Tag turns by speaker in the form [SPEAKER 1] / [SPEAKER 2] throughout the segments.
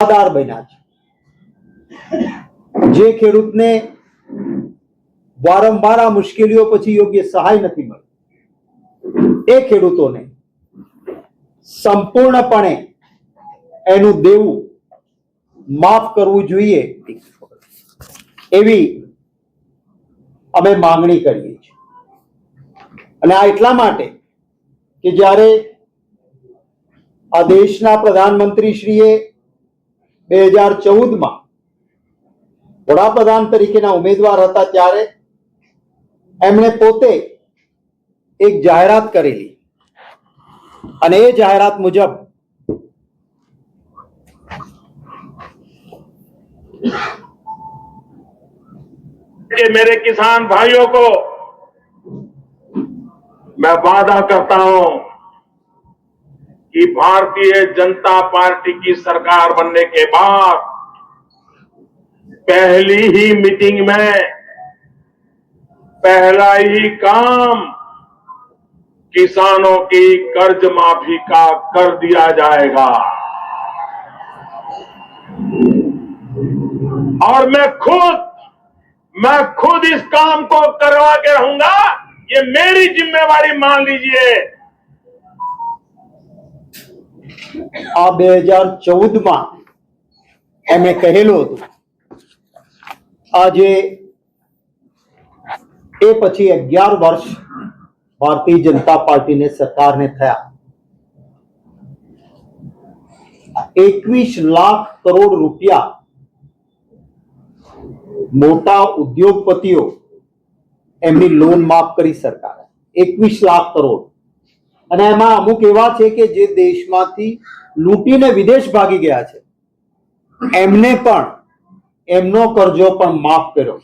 [SPEAKER 1] આધાર બન્યા છે. જે ખેડૂતને વારંવાર આ મુશ્કેલીઓ પછી યોગ્ય સહાય નથી મળી, એ ખેડૂતોને સંપૂર્ણપણે એનું દેવું માફ કરવું જોઈએ એવી અમે માંગણી કરીએ છીએ. અને આ એટલા માટે કે જ્યારે આ દેશના પ્રધાનમંત્રી શ્રીએ બે હજાર ચૌદમાં વડાપ્રધાન તરીકેના ઉમેદવાર હતા ત્યારે એમણે પોતે એક જાહેરાત કરેલી અને એ જાહેરાત મુજબ
[SPEAKER 2] कि मेरे किसान भाइयों को मैं वादा करता हूं कि भारतीय जनता पार्टी की सरकार बनने के बाद पहली ही मीटिंग में पहला ही काम किसानों की कर्ज माफ़ी का कर दिया जाएगा। और मैं खुद मैं खुद इस काम को करवा के रहूँगा। ये मेरी जिम्मेवारी मान लीजिए।
[SPEAKER 1] આ બે હજાર ચૌદમાં એમણે કહેલું હતું. આજે એ પછી અગિયાર વર્ષ ભારતીય જનતા પાર્ટીને સરકારને થયા. એકવીસ લાખ કરોડ રૂપિયા મોટા ઉદ્યોગપતિઓ એમની લોન માફ કરી સરકારે. એકવીસ લાખ કરોડ. અને એમાં અમુક એવા છે કે જે દેશમાંથી લૂંટીને વિદેશ ભાગી ગયા છે. એમને પણ, એમનો કરજો પણ માફ કર્યો.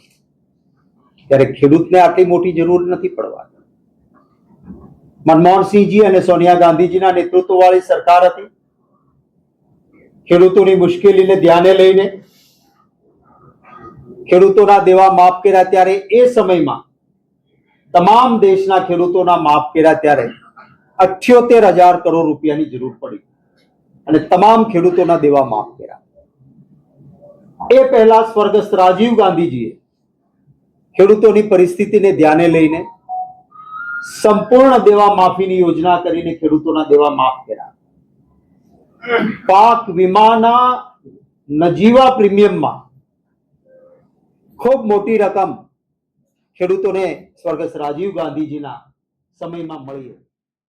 [SPEAKER 1] ત્યારે ખેડૂતને આટલી મોટી જરૂર નથી પડવા. મનમોહનસિંહજી અને સોનિયા ગાંધીજીના નેતૃત્વ વાળી સરકાર હતી. ખેડૂતોની મુશ્કેલીને ધ્યાને લઈને, ખેડૂતોના દેવા માફ કર્યા ત્યારે એ સમયમાં, તમામ દેશના ખેડૂતોના માફ કર્યા ત્યારે અઠ્યોતેર હજાર કરોડ રૂપિયાની જરૂર પડી. અને તમામ ખેડૂતોના દેવા માફ કર્યા. એ પહેલા સ્વર્ગસ્થ રાજીવ ગાંધીજીએ ખેડૂતોની પરિસ્થિતિને ધ્યાને લઈને સંપૂર્ણ દેવા માફીની યોજના કરીને ખેડૂતોના દેવા માફ કર્યા. પાક વીમાના નજીવા પ્રીમિયમમાં ખૂબ મોટી રકમ ખેડૂતોને સ્વર્ગસ્થ રાજીવ ગાંધીજીના સમયમાં મળી હતી